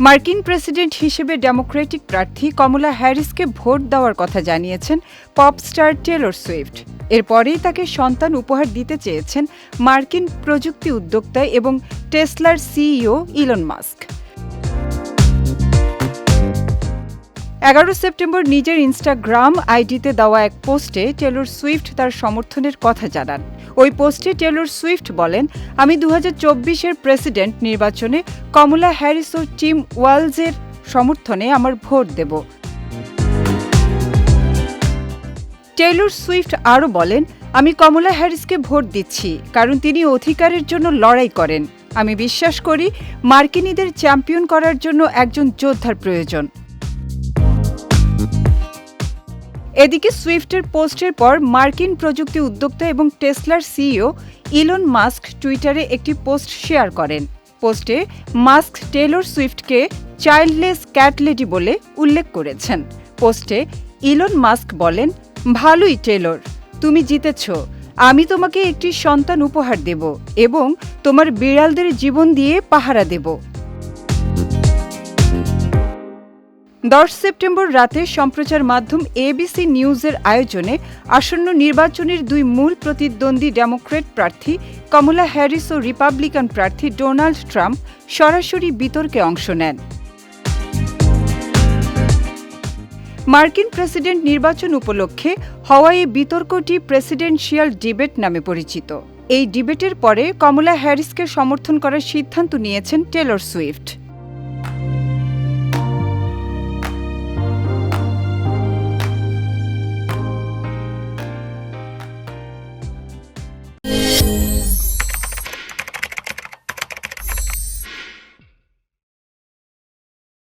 মার্কিন প্রেসিডেন্ট হিসেবে ডেমোক্রেটিক প্রার্থী কমলা হ্যারিসকে ভোট দেওয়ার কথা জানিয়েছেন পপ স্টার টেলর সুইফট। এরপরেই তাকে সন্তান উপহার দিতে চেয়েছেন মার্কিন প্রযুক্তি উদ্যোক্তা এবং টেসলার সিইও ইলন মাস্ক। এগারো সেপ্টেম্বর নিজের ইনস্টাগ্রাম আইডিতে দেওয়া এক পোস্টে টেলর সুইফট তার সমর্থনের কথা জানান। ওই পোস্টে টেলর সুইফট বলেন, আমি দু হাজার প্রেসিডেন্ট নির্বাচনে কমলা হ্যারিস ও টিম ওয়ালজের সমর্থনে আমার ভোট দেব। টেলর সুইফট আরও বলেন, আমি কমলা হ্যারিসকে ভোট দিচ্ছি, কারণ তিনি অধিকারের জন্য লড়াই করেন। আমি বিশ্বাস করি, মার্কিনীদের চ্যাম্পিয়ন করার জন্য একজন যোদ্ধার প্রয়োজন। এদিকে সুইফটের পোস্টের পর মার্কিন প্রযুক্তি উদ্যোক্তা এবং টেসলার সিইও ইলন মাস্ক টুইটারে একটি পোস্ট শেয়ার করেন। পোস্টে মাস্ক টেলর সুইফটকে চাইল্ডলেস ক্যাট লেডি বলে উল্লেখ করেছেন। পোস্টে ইলন মাস্ক বলেন, ভালোই টেলর, তুমি জিতেছ। আমি তোমাকে একটি সন্তান উপহার দেব এবং তোমার বিড়ালদের জীবন দিয়ে পাহারা দেব। দশ সেপ্টেম্বর রাতে সম্প্রচার মাধ্যম এবিসি নিউজের আয়োজনে আসন্ন নির্বাচনের দুই মূল প্রতিদ্বন্দ্বী ডেমোক্রেট প্রার্থী কমলা হ্যারিস ও রিপাবলিকান প্রার্থী ডোনাল্ড ট্রাম্প সরাসরি বিতর্কে অংশ নেন। মার্কিন প্রেসিডেন্ট নির্বাচন উপলক্ষে হওয়া এই বিতর্কটি প্রেসিডেন্সিয়াল ডিবেট নামে পরিচিত। এই ডিবেটের পরে কমলা হ্যারিসকে সমর্থন করার সিদ্ধান্ত নিয়েছেন টেলর সুইফট।